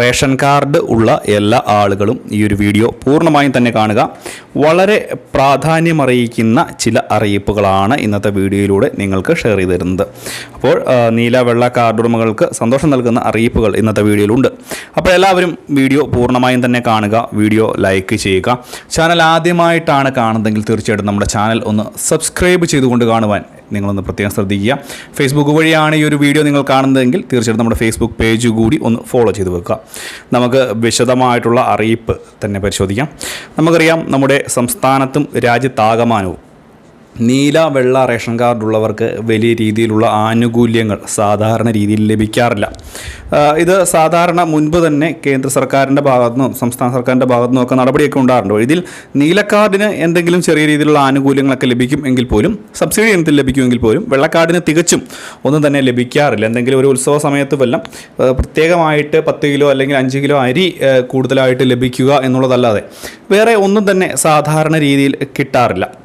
Ration card ഉള്ള എല്ലാ ആളുകളും ഈ ഒരു വീഡിയോ പൂർണമായും തന്നെ കാണുക. വളരെ പ്രാധാന്യമറിയിക്കുന്ന ചില അറിയിപ്പുകളാണ് ഇന്നത്തെ വീഡിയോയിലൂടെ നിങ്ങൾക്ക് ഷെയർ ചെയ്ത് തരുന്നത് അപ്പോൾ നീല വെള്ള കാർഡ് ഉടമകൾക്ക് സന്തോഷം നൽകുന്ന അറിയിപ്പുകൾ ഇന്നത്തെ വീഡിയോയിലുണ്ട്. അപ്പോൾ എല്ലാവരും വീഡിയോ പൂർണമായും തന്നെ കാണുക വീഡിയോ ലൈക്ക് ചെയ്യുക. ചാനൽ ആദ്യമായിട്ടാണ് കാണുന്നതെങ്കിൽ തീർച്ചയായിട്ടും നമ്മുടെ ചാനൽ ഒന്ന് സബ്സ്ക്രൈബ് ചെയ്തുകൊണ്ട് കാണുവാൻ നിങ്ങളൊന്ന് പ്രത്യേകം ശ്രദ്ധിക്കുക. ഫേസ്ബുക്ക് വഴിയാണ് ഈ ഒരു വീഡിയോ നിങ്ങൾ കാണുന്നതെങ്കിൽ തീർച്ചയായിട്ടും നമ്മുടെ ഫേസ്ബുക്ക് പേജ് കൂടി ഒന്ന് ഫോളോ ചെയ്ത് വെക്കുക. നമുക്ക് വിശദമായിട്ടുള്ള അറിയിപ്പ് തന്നെ പരിശോധിക്കാം. നമുക്കറിയാം നമ്മുടെ സംസ്ഥാനത്തും രാജ്യത്താകമാനവും നീല വെള്ള റേഷൻ കാർഡുള്ളവർക്ക് വലിയ രീതിയിലുള്ള ആനുകൂല്യങ്ങൾ സാധാരണ രീതിയിൽ ലഭിക്കാറില്ല. ഇത് സാധാരണ മുൻപ് തന്നെ കേന്ദ്ര സർക്കാരിന്റെ ഭാഗത്തു നിന്നും സംസ്ഥാന സർക്കാരിന്റെ ഭാഗത്തു നിന്നും ഒക്കെ നടപടിയൊക്കെ ഉണ്ടാറുണ്ട് ഇതിൽ നീല കാർഡിന് എന്തെങ്കിലും ചെറിയ രീതിയിലുള്ള ആനുകൂല്യങ്ങളൊക്കെ ലഭിക്കും എങ്കിൽ പോലും സബ്സിഡി ഇനത്തിൽ ലഭിക്കുമെങ്കിൽ പോലും വെള്ളക്കാർഡിന് തികച്ചും ഒന്നും തന്നെ ലഭിക്കാറില്ല. എന്തെങ്കിലും ഒരു ഉത്സവ സമയത്ത് വല്ലം പ്രത്യേകമായിട്ട് പത്ത് കിലോ അല്ലെങ്കിൽ അഞ്ച് കിലോ അരി കൂടുതലായിട്ട് ലഭിക്കുക എന്നുള്ളതല്ലാതെ വേറെ ഒന്നും തന്നെ സാധാരണ രീതിയിൽ കിട്ടാറില്ല.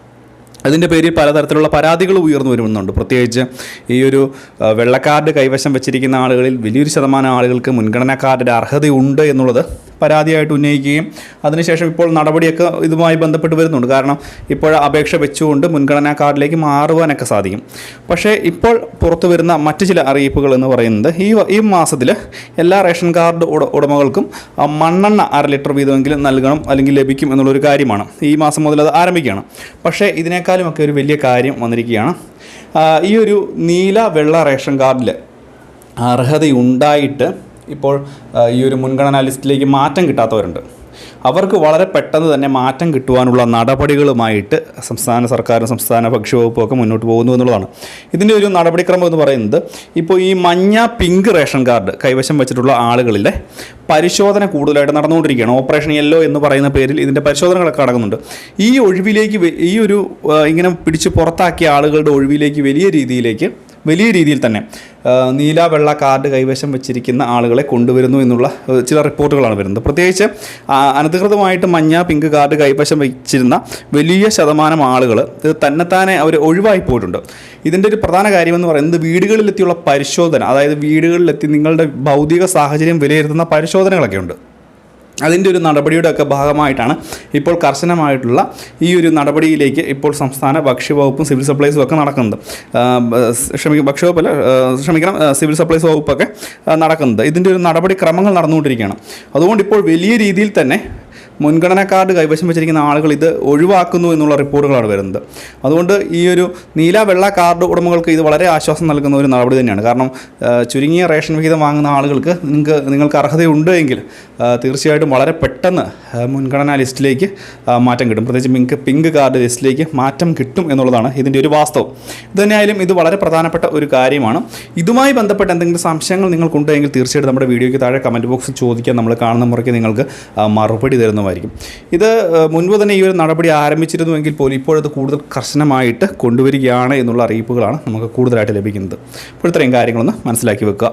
അതിന്റെ പേരിൽ പലതരത്തിലുള്ള പരാതികൾ ഉയർന്നു വരുന്നുണ്ട്. പ്രത്യേകിച്ച് ഈ ഒരു വെള്ള കാർഡ് കൈവശം വെച്ചിരിക്കുന്ന ആളുകളിൽ വലിയൊരു ശതമാനം ആളുകൾക്ക് മുൻഗണനാ കാർഡിന്റെ അർഹതയുണ്ട് എന്നുള്ളത് പരാതിയായിട്ട് ഉന്നയിക്കുകയും അതിനുശേഷം ഇപ്പോൾ നടപടിയൊക്കെ ഇതുമായി ബന്ധപ്പെട്ട് വരുന്നുണ്ട്. കാരണം ഇപ്പോൾ അപേക്ഷ വെച്ചുകൊണ്ട് മുൻഗണനാ കാർഡിലേക്ക് മാറുവാനൊക്കെ സാധിക്കും. പക്ഷേ ഇപ്പോൾ പുറത്തു വരുന്ന മറ്റു ചില അറിയിപ്പുകൾ എന്ന് പറയുന്നത് ഈ ഈ മാസത്തിൽ എല്ലാ റേഷൻ കാർഡ് ഉടമകൾക്കും മണ്ണെണ്ണ അര ലിറ്റർ വീതമെങ്കിലും നൽകണം അല്ലെങ്കിൽ ലഭിക്കും എന്നുള്ളൊരു കാര്യമാണ്. ഈ മാസം മുതൽ അത് ആരംഭിക്കുകയാണ്. പക്ഷേ ഇതിനേക്കാളും ഒക്കെ ഒരു വലിയ കാര്യം വന്നിരിക്കുകയാണ്. ഈ ഒരു നീല വെള്ള റേഷൻ കാർഡിൽ അർഹതയുണ്ടായിട്ട് ഇപ്പോൾ ഈ ഒരു മുൻഗണനാ ലിസ്റ്റിലേക്ക് മാറ്റം കിട്ടാത്തവരുണ്ട്. അവർക്ക് വളരെ പെട്ടെന്ന് തന്നെ മാറ്റം കിട്ടുവാനുള്ള നടപടികളുമായിട്ട് സംസ്ഥാന സർക്കാരും സംസ്ഥാന ഭക്ഷ്യവകുപ്പും ഒക്കെ മുന്നോട്ട് പോകുന്നു എന്നുള്ളതാണ്. ഇതിന്റെ ഒരു നടപടിക്രമം എന്ന് പറയുന്നത് ഇപ്പോൾ ഈ മഞ്ഞ പിങ്ക് റേഷൻ കാർഡ് കൈവശം വെച്ചിട്ടുള്ള ആളുകളിലെ പരിശോധന കൂടുതലായിട്ട് നടന്നുകൊണ്ടിരിക്കുകയാണ്. ഓപ്പറേഷൻ യെല്ലോ എന്ന് പറയുന്ന പേരിൽ ഇതിന്റെ പരിശോധനകളൊക്കെ നടക്കുന്നുണ്ട്. ഈ ഒഴിവിലേക്ക് ഈ ഒരു ഇങ്ങനെ പിടിച്ച് പുറത്താക്കിയ ആളുകളുടെ ഒഴിവിലേക്ക് വലിയ രീതിയിലേക്ക് വലിയ രീതിയിൽ തന്നെ നീല വെള്ള കാർഡ് കൈവശം വെച്ചിരിക്കുന്ന ആളുകളെ കൊണ്ടുവരുന്നു എന്നുള്ള ചില റിപ്പോർട്ടുകളാണ് വരുന്നത്. പ്രത്യേകിച്ച് അനധികൃതമായിട്ട് മഞ്ഞ പിങ്ക് കാർഡ് കൈവശം വെച്ചിരുന്ന വലിയ ശതമാനം ആളുകൾ ഇത് തന്നെത്താനെ അവർ ഒഴിവായി പോയിട്ടുണ്ട്. ഇതിന്റെ ഒരു പ്രധാന കാര്യമെന്ന് പറയുന്നത് വീടുകളിലെത്തിയുള്ള പരിശോധന അതായത് വീടുകളിലെത്തി നിങ്ങളുടെ ഭൗതിക സാഹചര്യം വിലയിരുത്തുന്ന പരിശോധനകളൊക്കെ ഉണ്ട് അതിന്റെ ഒരു നടപടിയുടെ ഒക്കെ ഭാഗമായിട്ടാണ് ഇപ്പോൾ കർശനമായിട്ടുള്ള ഈ ഒരു നടപടിയിലേക്ക് ഇപ്പോൾ സംസ്ഥാന ഭക്ഷ്യവകുപ്പും സിവിൽ സപ്ലൈസും ഒക്കെ നടക്കുന്നത്. ക്ഷമിക്കും ഭക്ഷ്യവകുപ്പല്ല ക്ഷമിക്കണം സിവിൽ സപ്ലൈസ് വകുപ്പൊക്കെ നടക്കുന്നത്. ഇതിന്റെ ഒരു നടപടിക്രമങ്ങൾ നടന്നുകൊണ്ടിരിക്കുകയാണ്. അതുകൊണ്ട് ഇപ്പോൾ വലിയ രീതിയിൽ തന്നെ മുൻഗണനാ കാർഡ് കൈവശം വെച്ചിരിക്കുന്ന ആളുകൾ ഇത് ഒഴിവാക്കുന്നു എന്നുള്ള റിപ്പോർട്ടുകളാണ് വരുന്നത്. അതുകൊണ്ട് ഈ ഒരു നീല വെള്ള കാർഡ് ഉടമകൾക്ക് ഇത് വളരെ ആശ്വാസം നൽകുന്ന ഒരു നടപടി തന്നെയാണ്. കാരണം ചുരുങ്ങിയ റേഷൻ വിഹിതം വാങ്ങുന്ന ആളുകൾക്ക് നിങ്ങൾക്ക് നിങ്ങൾക്ക് അർഹതയുണ്ട് എങ്കിൽ തീർച്ചയായിട്ടും വളരെ പെട്ടെന്ന് മുൻഗണനാ ലിസ്റ്റിലേക്ക് മാറ്റം കിട്ടും. പ്രത്യേകിച്ച് പിങ്ക് പിങ്ക് കാർഡ് ലിസ്റ്റിലേക്ക് മാറ്റം കിട്ടും എന്നുള്ളതാണ് ഇതിന്റെ ഒരു വാസ്തവം. ഇതുതന്നെയായാലും ഇത് വളരെ പ്രധാനപ്പെട്ട ഒരു കാര്യമാണ്. ഇതുമായി ബന്ധപ്പെട്ട എന്തെങ്കിലും സംശയങ്ങൾ നിങ്ങൾക്കുണ്ടെങ്കിൽ തീർച്ചയായിട്ടും നമ്മുടെ വീഡിയോയ്ക്ക് താഴെ കമന്റ് ബോക്സിൽ ചോദിക്കാൻ നമ്മൾ കാണുന്ന മുറയ്ക്ക് നിങ്ങൾക്ക് മറുപടി മറുപടി തരുന്നതായിരിക്കും ഇത് മുൻപ് തന്നെ ഈ ഒരു നടപടി ആരംഭിച്ചിരുന്നുവെങ്കിൽ പോലും ഇപ്പോഴത് കൂടുതൽ കർശനമായിട്ട് കൊണ്ടുവരികയാണ് എന്നുള്ള അറിയിപ്പുകളാണ് നമുക്ക് കൂടുതലായിട്ട് ലഭിക്കുന്നത്. അപ്പോൾ ഇത്രയും കാര്യങ്ങളൊന്ന് മനസ്സിലാക്കി വെക്കുക.